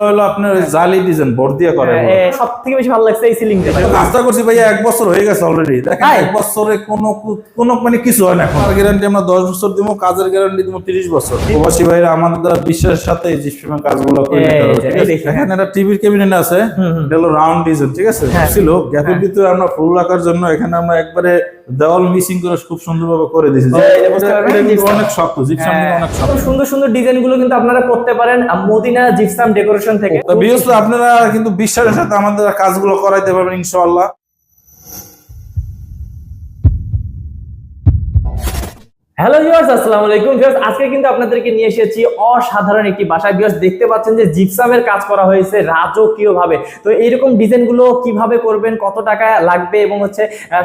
হলো আপনার জালি ডিজাইন বোর্ড দিয়ে করে সব থেকে বেশি ভালো লাগছে এই সিলিংটা। কাজটা করছি ভাইয়া এক বছর হয়ে গেছে অলরেডি দেখেন এক বছরে কোনো কোনো মানে কিছু হয় না এখন। গ্যারান্টি আমরা দশ বছর দিব কাজের গ্যারান্টি দিব তিরিশ বছর। প্রবাসী ভাইরা আমাদের দ্বারা বিশ্বাসের সাথে এই জিপসিমের কাজগুলো করে এটা টিভির ক্যাবিনেট আছে। এটা হলো রাউন্ড ডিজাইন ঠিক আছে? হ্যাঁ। ছিল গ্যাপের ভিতরে আমরা ফুল রাখার জন্য এখানে আমরা একবারে দেওয়াল মিসিং করে খুব সুন্দরভাবে করে দিয়েছি। অনেক শক্ত জিপসাম হ্যাঁ, অনেক শক্ত। সুন্দর সুন্দর ডিজাইনগুলো কিন্তু আপনারা করতে পারেন। মদিনা জিপসাম ডেকোরেশন থেকে। আপনারা কিন্তু বিশ্বাসের সাথে আমাদের কাজগুলো করাইতে পারবেন ইনশাআল্লাহ। হ্যালো ভিউয়ার্স আসসালামু আলাইকুম ভিউয়ার্স আজকে কিন্তু আপনাদেরকে নিয়ে এসেছি অসাধারণ একটি বাসায়। ভিউয়ার্স দেখতে পাচ্ছেন যে জিপসামের কাজ করা হয়েছে রাজকীয় ভাবে তো এইরকম ডিজাইনগুলো কীভাবে করবেন কত টাকা লাগবে এবং হচ্ছে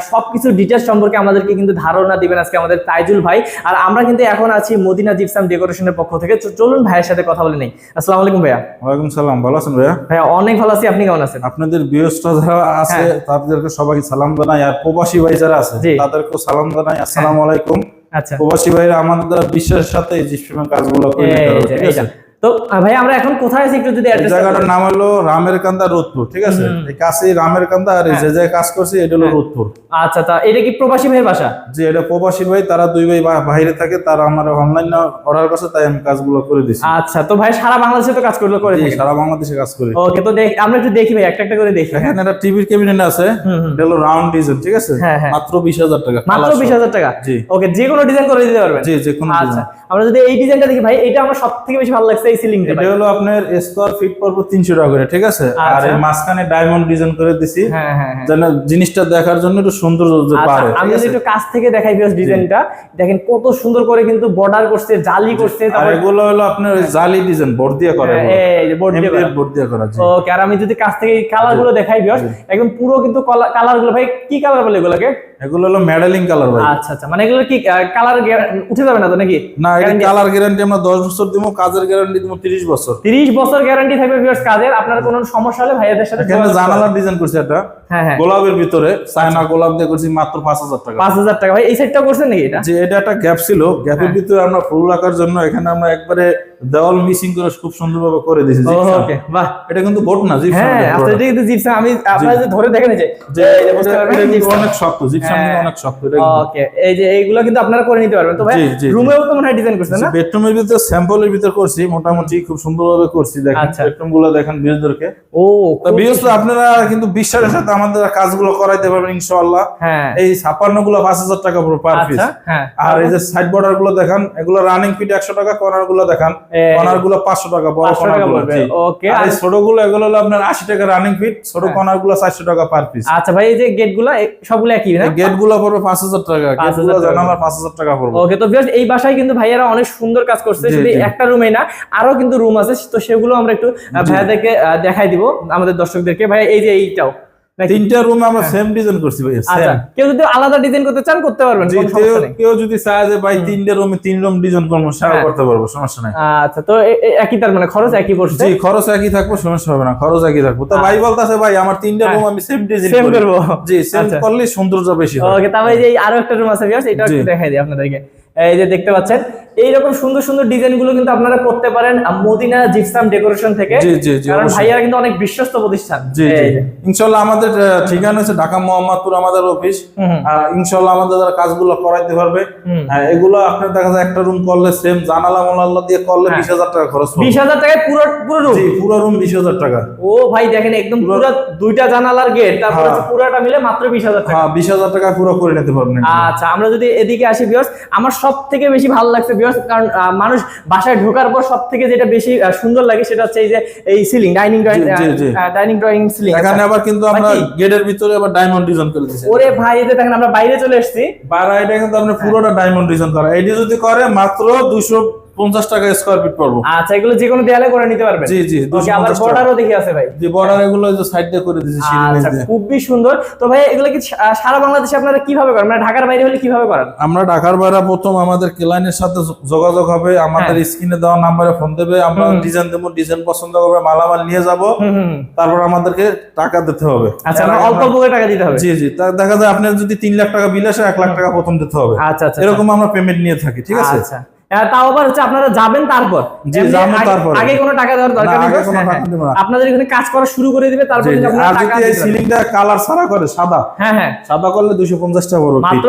সবকিছু ডিটেলস সম্পর্কে আমাদেরকে কিন্তু ধারণা দিবেন আজকে আমাদের তাইজুল ভাই। আর আমরা কিন্তু এখন আছি মদিনা জিপসাম ডেকোরেশনের পক্ষ থেকে। তো চলুন ভাইয়ের সাথে কথা বলে নেই। আসসালামু আলাইকুম ভাইয়া। ওয়ালাইকুম সালাম ভালো আছেন ভাইয়া? ভাইয়া অনেক ভালো আছি। আপনি কেমন আছেন? আপনাদের বিয়সটা যারা আছে হ্যাঁ। তাদেরকে সবাইকে সালাম জানাই। আর প্রবাসী ভাই যারা আছে। তাদেরকেও সালাম জানাই। আসসালামু আলাইকুম। আচ্ছা প্রবাসী ভাইরা আমাদের দ্বারা বিশ্বাসের সাথে এই কাজগুলো করে নিতে হবে ঠিক আছে। তো ভাই আমরা এখন কোথায় আছি একটু যদি জায়গাটার নাম হলো রামের কান্দা রোদপুর ঠিক আছে? এই কাছে রামের কান্দা আর এই যে জায়গায় কাজ করছি এটা হলো হ্যাঁ। রোদপুর। আচ্ছা তা এটা কি প্রবাসী ভাইয়ের বাসা? যে এটা প্রবাসী ভাই তারা দুই ভাই বাইরে থাকে তারা আমার অনলাইন অর্ডার করছে তাই আমি কাজগুলো করে দিছি। আচ্ছা তো ভাই সারা বাংলাদেশে তো কাজ করল করে জি, সারা বাংলাদেশে কাজ করি। ওকে তো দেখ আমরা একটু দেখি ভাই একটা একটা করে দেখি। এখানে একটা টিভির ক্যাবিনেট আছে। এটা হলো রাউন্ড ডিজাইন ঠিক আছে? হ্যাঁ, হ্যাঁ। মাত্র বিশ হাজার টাকা মাত্র colour বিশ সহ। হাজার টাকা? জি। ওকে যে কোনো ডিজাইন করে দিতে পারবেন? জি যে কোনো আচ্ছা আমরা যদি এই ডিজাইনটা দেখি ভাই এটা আমার সব থেকে বেশি ভালো লাগছে। এই সিলিংটা এটা হলো আপনার স্কোয়ার ফিট পড়ব তিনশো টাকা করে ঠিক আছে? আর আচ্ছা। এই মাঝখানে ডায়মন্ড ডিজাইন করে দিছি। হ্যাঁ হ্যাঁ হ্যাঁ। যেন জিনিসটা দেখার জন্য একটু সুন্দর যে আচ্ছা, পারে আমি যদি একটু কাছ থেকে দেখাই বিকজ ডিজাইনটা দেখেন কত সুন্দর করে কিন্তু বর্ডার করছে জালি করছে আর তারপর এগুলো হলো আপনার জালি ডিজাইন বোর্ড দিয়ে করে হ্যাঁ, এই যে board দিয়ে করা। বোর্ড দিয়ে করা। ওকে আর আমি যদি কাছ থেকে কালারগুলো দেখাই বিকজ একদম পুরো কিন্তু কালারগুলো ভাই কি কালার বলে এগুলোকে? এগুলো হলো মেডেলিং কালার ভাই। আচ্ছা আচ্ছা মানে এগুলো কি কালার উঠে যাবে না তো নাকি? না এটা কালার গ্যারান্টি আমরা দশ বছর দিব কাজের গ্যারান্টি তিরিশ বছর। তিরিশ বছর গ্যারান্টি থাকবে ভিউয়ার্স কাজের আপনার কোনো সমস্যা হলে ভাইয়াদের সাথে জানালার ডিজাইন করছে হ্যাঁ গোলাপের ভিতরে চায়না গোলাপ দিয়ে করছি মাত্র পাঁচ হাজার টাকা। পাঁচ হাজার টাকা। ভাই এই সাইডটাও করছেন নাকি এটা? যে এটা একটা গ্যাপ ছিল গ্যাপের হ্যাঁ। ভিতরে আমরা ফুল রাখার জন্য এখানে আমরা একবারে দেওয়াল মিসিং করে খুব সুন্দরভাবে করে দিয়েছি ওকে বাহ। এটা কিন্তু বোট না জিপসাম হ্যাঁ আচ্ছা এটা কিন্তু জিপসাম। আমি আপনারা যে ধরে দেখেন যে। অনেক শক্ত জিপসাম হ্যাঁ। অনেক শক্ত এটা ওকে এই যে এইগুলো কিন্তু আপনারা করে নিতে পারবেন। তো ভাই। রুমেও তো মনে হয় ডিজাইন করছেন না? বেডরুমের ভিতরে স্যাম্পলের ভিতরে করছি মোটামুটি খুব সুন্দরভাবে করছি দেখেন। আচ্ছা। বেডরুমগুলো দেখেন বিয়েদেরকে। ও তো বিয়েসলে আপনারা কিন্তু বিশ্বাসের সাথে আমাদের কাজগুলো করাইতে পারবেন ইনশাআল্লাহ। হ্যাঁ। এই ছাপ্পান্নগুলো পাঁচ হাজার টাকা পুরো পার পিস হ্যাঁ। আর এই যে সাইড বর্ডারগুলো দেখান এগুলো রানিং ফিট একশো টাকা কর্নারগুলো দেখান। কর্নারগুলো পাঁচশো টাকা বড় কর্নারগুলো ওকে, আর এই ছোটগুলো এগুলো হলো আপনার আশি টাকা রানিং ফিট ছোট হ্যাঁ। কর্নারগুলো চারশো টাকা পার পিস আচ্ছা ভাই এই যে গেটগুলা সবগুলো একই না? গেটগুলো পড়বে পাঁচ হাজার টাকা গেটগুলো টাকা। জানালা পাঁচ হাজার টাকা পড়বে। ওকে তো ভিউয়ার্স এই বাসায় কিন্তু ভাইয়ারা অনেক সুন্দর কাজ করছে শুধু। একটা রুমে না আরও কিন্তু রুম আছে তো সেগুলো আমরা একটু ভাইয়াদেরকে দেখাই দিব আমাদের দর্শকদেরকে। ভাই এই যে এইটাও? তিনটা রুমে আমরা সেম ডিজাইন করছি ভাই আচ্ছা কেউ যদি আলাদা ডিজাইন করতে চান করতে পারবেন কোনো কেউ সমস্যা নেই। কেউ যদি চায় যে ভাই তিনটা রুমে তিন রুম ডিজাইন করব সেটা হ্যাঁ। করতে পারব সমস্যা নাই। আচ্ছা তো একই তার মানে খরচ একই পড়ছে? জি খরচ একই থাকব সমস্যা হবে না খরচ একই থাকব। তো ভাই বলতেছে ভাই আমার তিনটা হ্যাঁ। রুম আমি সেম ডিজাইন সেম করব। জি সেম আচ্ছা। করলে সৌন্দর্য বেশি হয়। ওকে তারপরে এই যে আরও একটা রুম আছে ভিউয়ার্স এটা একটু দেখাই দিই আপনাদেরকে। এই যে দেখতে পাচ্ছেন এইরকম সুন্দর সুন্দর ডিজাইনগুলো কিন্তু আপনারা করতে পারেন মদিনা জিপসাম ডেকোরেশন থেকে। কারণ ভাইয়ারা কিন্তু অনেক বিশ্বস্ত প্রতিষ্ঠান। জি জি। এই ইনশাল্লাহ আমাদের ঠিকানা হচ্ছে ঢাকা মোহাম্মদপুর আমাদের অফিস। ইনশাল্লাহ আমাদের দ্বারা কাজগুলো করাইতে পারবে। হুম। এগুলো আপনার দেখা যায় একটা রুম করলে সেম জানালা মোনাল্লা দিয়ে করলে হ্যাঁ। বিশ হাজার টাকা খরচ। বিশ হাজার টাকায় পুরো পুরো রুম জি পুরো রুম বিশ হাজার টাকা। ও ভাই দেখেন একদম পুরো দুইটা জানালার গেট তারপরে হ্যাঁ। পুরোটা মিলে মাত্র বিশ হাজার টাকা। হ্যাঁ বিশ হাজার টাকা পুরো করে নিতে পারবেন আচ্ছা আমরা যদি এদিকে আসি বিয়স আমার সব থেকে বেশি ভালো লাগছে বিকজ কারণ মানুষ বাসায় ঢোকার পর সব থেকে যেটা বেশি সুন্দর লাগে সেটা হচ্ছে এই যে এই ceiling dining drawing. Dining drawing ceiling এখানে আবার কিন্তু আমরা গেটের ভিতরে আবার ডায়মন্ড ডিজাইন করে দিয়েছি। ওরে ভাই যে দেখেন আমরা বাইরে চলে এসেছি। বাইরে এটা কিন্তু আমরা পুরোটা ডায়মন্ড ডিজাইন করা। এটি যদি করে মাত্র দুশো পঞ্চাশ টাকা স্কোয়ার ফিট পড়ব। আচ্ছা এগুলো যে কোনো দেয়ালে করে নিতে পারবেন? জি, জি, ওকে আবার বর্ডারও দেখি আছে ভাই। যে বর্ডার এগুলো যে সাইড দিয়ে করে দিয়েছি আচ্ছা খুবই সুন্দর। তো ভাই এগুলো কি সারা বাংলাদেশে আপনারা কীভাবে করেন? মানে ঢাকার বাইরে হলে কীভাবে করেন? আমরা ঢাকার বাইরে প্রথম আমাদের ক্লায়েন্টের সাথে যোগাযোগ হবে। আমাদের স্ক্রিনে দেওয়া নাম্বারে ফোন দেবে। আমরা ডিজাইন দেবো ডিজাইন পছন্দ করবে মালামাল নিয়ে যাব। তারপর আমাদেরকে টাকা দিতে হবে। আচ্ছা আমরা অল্প অল্প করে টাকা দিতে হবে। জি জি তা দেখা যায় আপনার যদি তিন লাখ টাকা বিল আসে এক লাখ টাকা প্রথম দিতে হবে। আচ্ছা আচ্ছা এরকম আমরা পেমেন্ট নিয়ে থাকি ঠিক আছে? আচ্ছা। তাও আবার হচ্ছে আপনারা যাবেন তারপর। আগে- কোনো টাকা দেওয়ার দরকার নেই। আপনাদের এখানে কাজ করা শুরু করে দিবে তারপর জি, জি। কিন্তু আপনারা আর যদি এই সিলিংটা কালার ছাড়া করে সাদা। হ্যাঁ হ্যাঁ। সাদা করলে দুশো পঞ্চাশ টাকা পড়বে মাত্র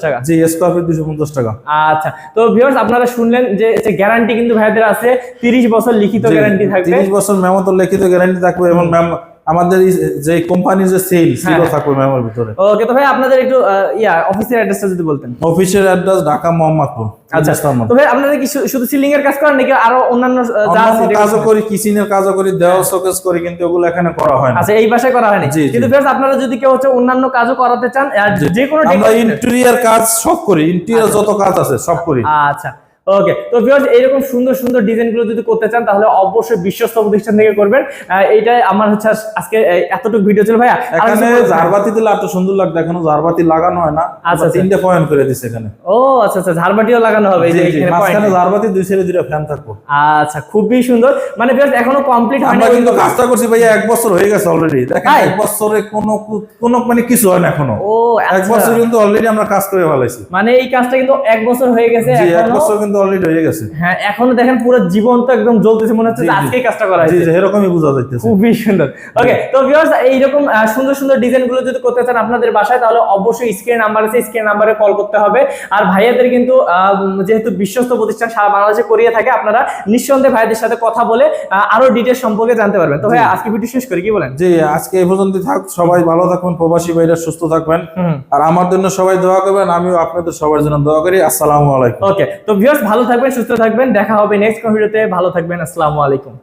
টাকা। জি স্কোয়ার ফিট দুশো পঞ্চাশ টাকা। আচ্ছা তো ভিউয়ার্স আপনারা শুনলেন যে গ্যারান্টি কিন্তু ভাইদের আছে তিরিশ বছর লিখিত গ্যারান্টি থাকবে। তিরিশ বছর মেমো তো লিখিত গ্যারান্টি থাকবে এবং ম্যাম আমাদের যে কোম্পানির যে সেল সেলও হ্যাঁ। থাকবে মেমোর ভিতরে। ওকে তো ভাই আপনাদের একটু ইয়া অফিসের অ্যাড্রেসটা যদি বলতেন। অফিসের অ্যাড্রেস ঢাকা মোহাম্মদপুর আচ্ছা তো ভাই আপনারা কি শুধু সিলিং এর কাজ করেন নাকি আরও অন্যান্য যা আছে কাজও? করি কিচেনের কাজও করি দেওয়াল শোকেস করি কিন্তু ওগুলো এখানে করা হয় না। আচ্ছা এই ভাষায় করা হয়নি। জি, জি। কিন্তু ভিউয়ার্স আপনারা যদি কেউ হচ্ছে অন্যান্য কাজও করাতে চান আর যে কোনো আমরা ইন্টেরিয়ার কাজ সব করি ইন্টেরিয়ার যত কাজ আছে সব করি। আচ্ছা। ওকে তো ভিউয়ার্স এইরকম সুন্দর সুন্দর ডিজাইনগুলো যদি করতে চান তাহলে অবশ্যই বিশ্বস্ত প্রতিষ্ঠান থেকে করবেন। এইটাই আমার হচ্ছে আজকে এতটুকু ভিডিও ছিল ভাইয়া। এখানে ঝাড়বাতি দিলে এত সুন্দর লাগবে এখনও ঝাড়বাতি লাগানো হয় না। আচ্ছা, আচ্ছা। তিনটে পয়েন্ট করে দিছে এখানে। ও আচ্ছা আচ্ছা ঝাড়বাটিও লাগানো হবে এই যে এখানে মাঝখানে ঝাড়বাতি দুই সাইডে দুইটা ফ্যান থাকব। আচ্ছা খুবই সুন্দর। মানে ভিউয়ার্স এখনও কমপ্লিট হয়নি। আমরা কিন্তু কাজটা করছি ভাইয়া এক বছর হয়ে গেছে অলরেডি দেখেন এক বছরে কোনো কোনো মানে কিছু হয় না এখনও। ও এক আচ্ছা। বছর কিন্তু অলরেডি আমরা কাজ করে ফেলাইছি। মানে এই কাজটা কিন্তু এক বছর হয়ে গেছে এক এখনও। বছর কিন্তু অলরেডি হয়ে গেছে। হ্যাঁ এখনও দেখেন পুরো জীবন্ত একদম জ্বলতেছে মনে হচ্ছে। আজকেই কাজটা করা হয়েছে। জি এরকমই বোঝা যাইতেছে। খুবই সুন্দর। ওকে তো ভিউয়ার্স এইরকম সুন্দর সুন্দর ডিজাইনগুলো যদি করতে চান আপনাদের বাসায় তাহলে অবশ্যই স্ক্রিন নাম্বার আছে স্ক্রিন নাম্বারে কল করতে হবে। আর ভাইয়াদের কিন্তু যেহেতু বিশ্বস্ত প্রতিষ্ঠান সারা বাংলাদেশে করিয়ে থাকে আপনারা নিঃসন্দেহে ভাইয়াদের সাথে কথা বলে আরও ডিটেল সম্পর্কে জানতে পারবেন। তো ভাইয়া আজকে ভিডিও শেষ করি কি বলেন? জি আজকে এই পর্যন্ত থাক। সবাই ভালো থাকবেন প্রবাসী ভাইরা সুস্থ থাকবেন। আর আমার জন্য সবাই দোয়া করবেন আমিও আপনাদের সবার জন্য দোয়া করি। আসসালামু আলাইকুম। ওকে তো ভিউয়ার্স ভালো থাকবেন সুস্থ থাকবেন দেখা হবে নেক্সট ভিডিওতে ভালো থাকবেন আসসালামু আলাইকুম।